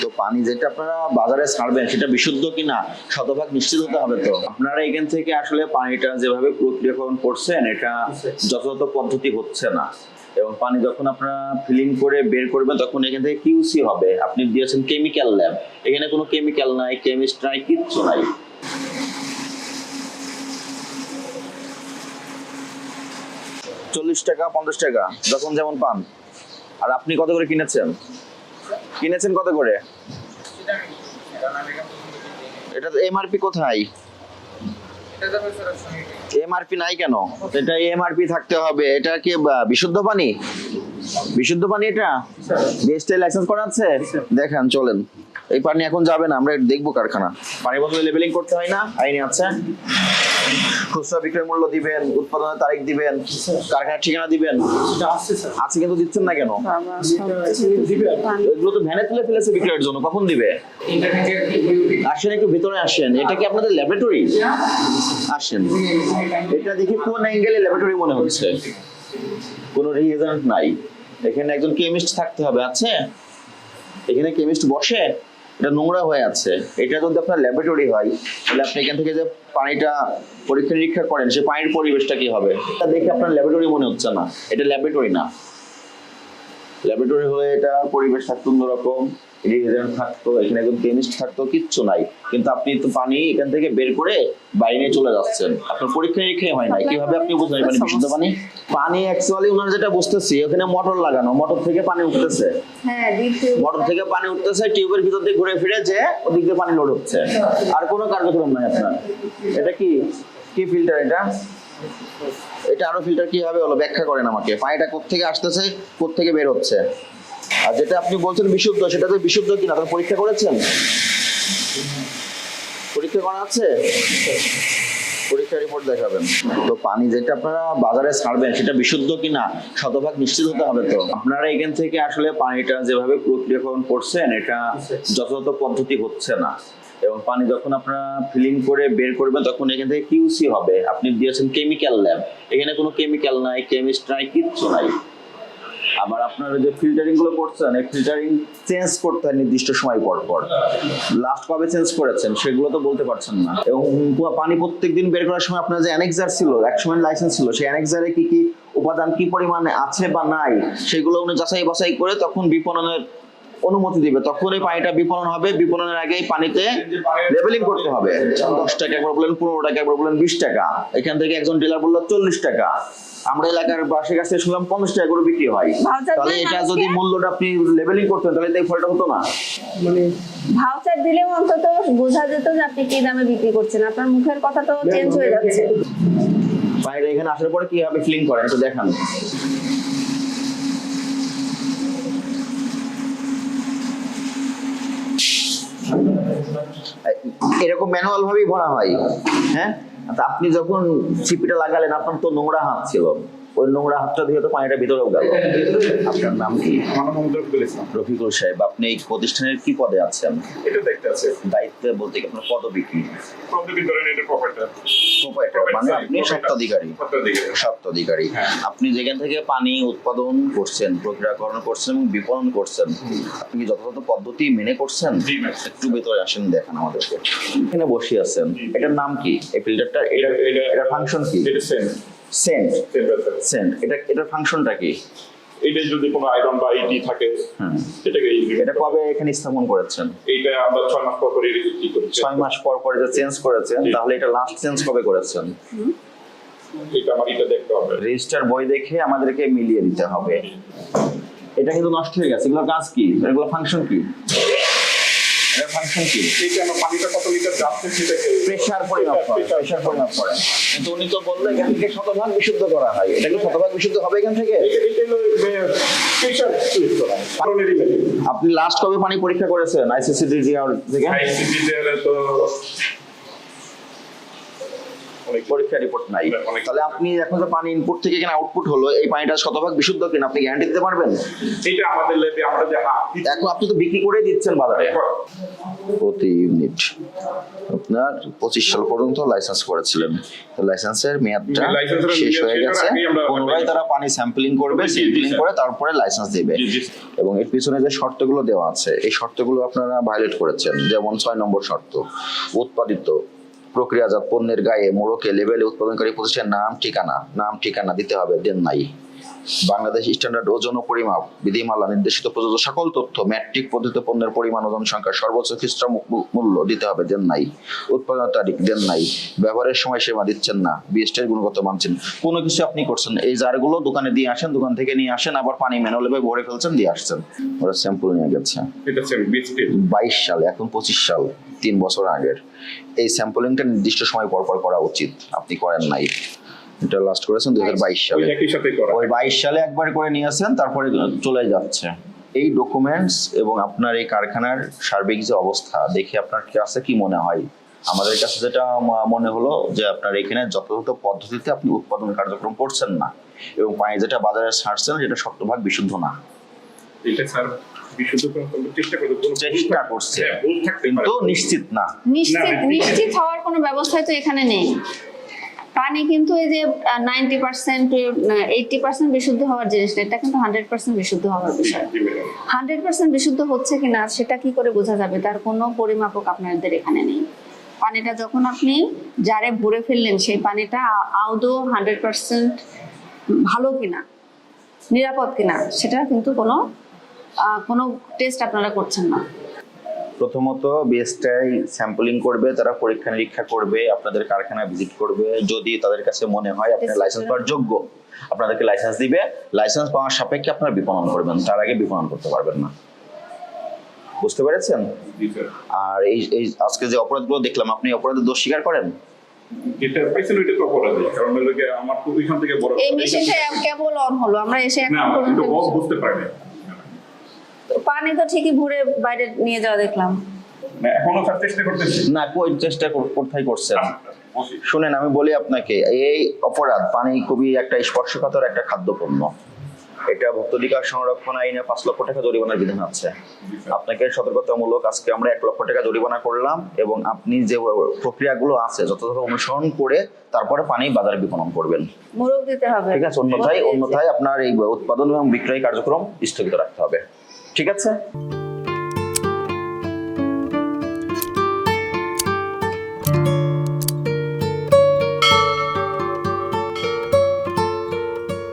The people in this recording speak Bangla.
তো পানি যেটা আপনারা বাজারে ছাড়বেন, সেটা বিশুদ্ধ কিনা, শতভাগ নিশ্চিত হতে হবে তো। আপনারা এখান থেকে আসলে পানিটা যেভাবে প্রক্রিয়াকরণ করছেন, এটা যথাযথ পদ্ধতি হচ্ছে না। এবং পানি যখন আপনারা ফিলিং করে বের করবেন, তখন এখান থেকে কিউসি হবে। আপনি দিয়েছেন কেমিক্যাল ল্যাব এখানে কোনো কেমিক্যাল নাই কেমিস্ট নাই, কিচ্ছু নাই। চল্লিশ টাকা, পঞ্চাশ টাকা, যখন যেমন পান। আর আপনি কত করে কিনেছেন? কিনেছেন কত করে? এটা এমআরপি কোথায়? এমআরপি নাই কেন? এটা এমআরপি থাকতে হবে। এটা কি বিশুদ্ধ পানি? বিশুদ্ধ পানি এটা? বিএসটি লাইসেন্স করা আছে? দেখেন, চলেন। এই পানি এখন যাবে না, আমরা দেখব কারখানা। পানি বোতলে লেবেলিং করতে হয় না, আইনে আছে। খুচরা বিক্রয় মূল্য দিবেন, উৎপাদনের তারিখ দিবেন, কারখানার ঠিকানা দিবেন। আছে কিন্তু দিচ্ছেন না কেন? এগুলো তো ভ্যানে তুলে ফেলেছে বিক্রয়ের জন্য, কখন দিবে? আসেন একটু ভিতরে আসেন, এটা কি আপনাদের ল্যাবরেটরি আসেন। এটা দেখি কোন অ্যাঙ্গেলে ল্যাবরেটরি মনে হচ্ছে। কোনো রিএজেন্ট নাই। এখানে একজন কেমিস্ট থাকতে হবে, আছে? এখানে কেমিস্ট বসে? এটা নোংরা হয়ে আছে। এটা যদি আপনার ল্যাবরেটরি হয়, তাহলে আপনি এখান থেকে যে পানিটা পরীক্ষা নিরীক্ষা করেন, সে পানির পরিবেশটা কি হবে? এটা দেখে আপনার ল্যাবরেটরি মনে হচ্ছে না। এটা ল্যাবরেটরি না। ল্যাবরেটরি হলে এটা পরিবেশ থাকতো অন্যরকম রিএজেন্ট থাকতো এখানে একজন কেমিস্ট থাকতো কিচ্ছু নাই। কিন্তু আপনি তো পানি এখান থেকে বের করে বাইরে চলে যাচ্ছেন। আপনার পরীক্ষা নিরীক্ষাই হয় না কীভাবে আপনি বুঝলেন পানি বিশুদ্ধ পানি? পানি অ্যাকচুয়ালি ওনারা যেটা বুঝতেছি ওখানে মোটর লাগানো মোটর থেকে পানি উঠতেছে। হ্যাঁ মোটর থেকে পানি উঠতেছে টিউবের ভিতর দিয়ে ঘুরে ফিরে যে ওদিক দিয়ে পানি লোড হচ্ছে। আর কোনো কার্যক্রম নাই আপনার। এটা কি কি ফিল্টার এটা? এটা আরও ফিল্টার কি হবে? হলো ব্যাখ্যা করেন আমাকে। পানিটা কোত্থেকে আসতেছে, কোত্থেকে বের হচ্ছে? আর যেটা আপনি বলছেন বিশুদ্ধ, সেটা তো বিশুদ্ধ কিনা? আপনি পরীক্ষা করেছেন? পরীক্ষা করা আছে? পরীক্ষা রিপোর্ট দেখাবেন। তো পানি যেটা আপনারা বাজারে ছাড়বেন, সেটা বিশুদ্ধ কিনা? শতভাগ নিশ্চিত হতে হবে তো। আপনারা এখান থেকে আসলে পানিটা যেভাবে প্রক্রিয়াকরণ করছেন, এটা যথাযথ পদ্ধতি হচ্ছে না। এবং পানি যখন আপনারা ফিলিং করে বের করবেন, তখন এখান থেকে কিউসি হবে। আপনি দিয়েছেন কেমিক্যাল ল্যাব এখানে কোনো কেমিক্যাল নাই কেমিস্ট নাই, কিচ্ছু নাই। আবার আপনারা যে ফিল্টারিংগুলো করছেন, এই ফিল্টারিং চেঞ্জ করতে হয় নির্দিষ্ট সময় পর পর। লাস্ট কবে চেঞ্জ করেছেন, সেগুলো তো বলতে পারছেন না। এবং পানি প্রত্যেকদিন বের করার সময় আপনার যে অ্যানেক্সার ছিল এক সময় লাইসেন্স ছিল, সেই অ্যানেক্সারে কি কি উপাদান কি পরিমাণে আছে বা নাই, সেগুলো উনি যাচাই বাছাই করে তখন বিপণনের অনুমতি দিবে। তখন এই পানিটা বিপণন হবে। বিপণনের আগে এই পানিতে লেবেলিং করতে হবে। দশ টাকা একবার বললেন পনেরো টাকা একবার বললেন বিশ টাকা। এখান থেকে একজন ডিলার বলল চল্লিশ টাকা। আমরা এলাকার বাসের কাছে শুনলাম পঞ্চাশ টাকা করে বিক্রি হয়। তাহলে এটা যদি মূল্যটা আপনি লেবেলিং করতেন তাহলে এই ফলটা হতো না। ভাউচার দিলেও অন্তত বোঝা যেত যে আপনি কি দামে বিক্রি করছেন। আপনার মুখের কথা তো চেঞ্জ হয়ে যাচ্ছে। বাইরে এখানে আসার পরে কীভাবে ফিলিং করেন একটু দেখান। এরকম ম্যানুয়াল ভাবেই ভরা হয়। হ্যাঁ? আপনি যখন ছিপিটা লাগালেন, আপনার তো নোংরা হাত ছিল। ওই নোংরা হাতটা দিয়ে তো পানিটা ভিতরেও গেল। আপনার নাম কি? রফিকুল ইসলাম রফিকুল সাহেব আপনি এই প্রতিষ্ঠানের কি পদে আছেন? এটা দেখতে আছে। দায়িত্বে বলতে কি আপনার পদবি কি? প্রবলেম ধরেন এটা প্রপার্টার প্রোপাইটার মানে আপনি সত্ত্বাধিকারী সত্ত্বাধিকারী হ্যাঁ। আপনি যেখান থেকে পানি উৎপাদন করছেন প্রক্রিয়াকরণ করছেন এবং বিপণন করছেন আপনি কি যথাযথ পদ্ধতি মেনে করছেন? একটু ভেতরে আসেন দেখেন আমাদেরকে। এখানে বসে আছেন। এটার নাম কি? এই ফিল্টারটা এটা এটা ফাংশন কি? এটা সেন্ট সেন্ট এটা এটার ফাংশনটা কি? এটা যদি কোনো আয়রন বা ইটি থাকে এটাকে এটা কবে এখানে স্থাপন করেছেন? এইটা আমরা ছয় মাস পর করে ছয় মাস পর পর এটা চেঞ্জ করেছেন তাহলে এটা লাস্ট চেঞ্জ কবে করেছেন? এটা আমার এটা দেখতে হবে। রেজিস্টার বই দেখে আমাদেরকে মিলিয়ে দিতে হবে। এটা কিন্তু নষ্ট হয়ে গেছে। এগুলো কাজ কি? এগুলো ফাংশন কি? ফাংশন কি? পানিটা কত লিটার যাচ্ছে সেটাকে প্রেসার পরিমাপ করে প্রেসার পরিমাপ করে কিন্তু উনি তো বলল এখান থেকে শতভাগ বিশুদ্ধ করা হয়। এটা কি শতভাগ বিশুদ্ধ হবে এখান থেকে? প্রেসার আপনি লাস্ট কবে পানি পরীক্ষা করেছেন? আইসিসিডি থেকে? আইসিসি তো পরীক্ষা রিপোর্ট নাই। তাহলে আপনি এখন যে পানি ইনপুট থেকে কিনা আউটপুট হলো এই পানিটা শতভাগ বিশুদ্ধ কিনা আপনি গ্যারান্টি দিতে পারবেন? এটা আমাদের লেবে আমরা যে হাফ এখন আপনি তো বিক্রি করে দিচ্ছেন বাজারে। প্রতি ইউনিট আপনার পঁচিশ সাল পর্যন্ত লাইসেন্স করেছিলেন। লাইসেন্সের মেয়াদটা শেষ হয়ে গেছে। পুনরায় তারা পানি স্যাম্পলিং করবে স্যাম্পলিং করে তারপরে লাইসেন্স দিবে। এবং এর পিছনে যে শর্তগুলো দেওয়া আছে এই শর্তগুলো আপনারা ভায়োলেট করেছেন। যেমন ছয় নম্বর শর্ত উৎপাদিত প্রক্রিয়াজাত পণ্যের গায়ে মোড়কে লেবেলে উৎপাদনকারী প্রতিষ্ঠানের নাম, ঠিকানা নাম, ঠিকানা দিতে হবে, দেন নাই। বাংলাদেশ স্ট্যান্ডার্ড ওজন ও পরিমাপ বিধিমালা নির্দেশিত প্রযোজ্য সকল তথ্য ম্যাট্রিক পদ্ধতিতে পণ্যের পরিমাণ ওজন সংখ্যা সর্বোচ্চ খ্রিস্ট মূল্য দিতে হবে দেন নাই। উৎপাদন তারিখ দেন নাই। ব্যবহারের সময় সীমা দিচ্ছেন না। বিএসটির গুণগত মানছেন কোনো কিছু আপনি করছেন এই জারগুলো দোকানে দিয়ে আসেন দোকান থেকে নিয়ে আসেন আবার পানি ম্যানুয়ালে ভরে ফেলছেন দিয়ে আসছেন। ওরা স্যাম্পল নিয়ে গেছে। বাইশ সাল এখন পঁচিশ সাল তিন বছর আগের। এই স্যাম্পলিংটা নির্দিষ্ট সময় পর পর করা উচিত। আপনি করেন নাই। এটা লাস্ট করেছেন দুই বাইশ সালে। একই সাথে করা। ওই বাইশ সালে একবার করে নিয়ে আসেন তারপরে চলে যাচ্ছে। এই ডকুমেন্টস এবং আপনার এই কারখানার সার্বিক যে অবস্থা দেখে আপনার কাছে কি মনে হয়? আমাদের কাছে যেটা মনে হলো যে আপনার এখানে যথাযথ পদ্ধতিতে আপনি উৎপাদন কার্যক্রম করছেন না এবং পানি যেটা বাজারে ছাড়ছেন সেটা শতভাগ বিশুদ্ধ না। এটা স্যার বিশুদ্ধ করার জন্য চেষ্টা করতে কোনো চেষ্টা করছে। হ্যাঁ, ভুল থাকতে পারে। কিন্তু নিশ্চিত না। নিশ্চিত না, নিশ্চিত। হওয়ার কোনো ব্যবস্থাই তো এখানে নেই। পানি কিন্তু এই যে নাইনটি পার্সেন্ট এইটটি পার্সেন্ট বিশুদ্ধ হওয়ার জিনিস না, এটা কিন্তু হান্ড্রেড পার্সেন্ট বিশুদ্ধ হওয়ার বিষয়। হান্ড্রেড পার্সেন্ট বিশুদ্ধ হচ্ছে কিনা সেটা কি করে বোঝা যাবে? তার কোনো পরিমাপক আপনাদের এখানে নেই। পানিটা যখন আপনি জারে ভরে ফেললেন, সেই পানিটা আদৌ হান্ড্রেড পার্সেন্ট ভালো কিনা, নিরাপদ কিনা, সেটা কিন্তু কোনো কোনো টেস্ট আপনারা করছেন না। প্রথমত বিএসটাই স্যাম্পলিং করবে তারা পরীক্ষা নিরীক্ষা করবে আপনাদের কারখানা ভিজিট করবে। যদি তাদের কাছে মনে হয় আপনার লাইসেন্স পাওয়ার যোগ্য আপনাদেরকে লাইসেন্স দিবে। লাইসেন্স পাওয়ার সাপেক্ষে আপনারা বিপণন করবেন তার আগে বিপণন করতে পারবেন না। বুঝতে পেরেছেন? আর এই এই আজকে যে অপরাধগুলো দেখলাম আপনি অপরাধের দোষ স্বীকার করেন? যেটা পাইছেন ওইটা তো অপরাধী কারণ লোকে আমার তো ওইখান থেকে বড় এই মেশিনটা কেবল অন হলো আমরা এসে না এখন বুঝতে পারেনি। পানি তো ঠিকই ভরে বাইরে নিয়ে যাওয়া দেখলাম। এখনও চেষ্টা করতেছি। না কই চেষ্টা কোথায় করছেন? শুনেন আমি বলি আপনাকে এই অপরাধ পানি খুবই একটা স্পর্শকাতর একটা খাদ্যপণ্য। এটা ভক্তাধিকার সংরক্ষণ আইনে পাঁচ লক্ষ টাকা জরিমানার বিধান আছে। আপনাকে সতর্কতামূলক আজকে আমরা এক লক্ষ টাকা জরিমানা করলাম এবং আপনি যে প্রক্রিয়াগুলো আছে যথাযথ অনুসরণ করে তারপরে পানি বাজারে বিপণন করবেন। মোরগ দিতে হবে। ঠিক আছে? অন্যথায় অন্যথায় আপনার এই উৎপাদন এবং বিক্রয় কার্যক্রম স্থগিত রাখতে হবে। ঠিক আছে?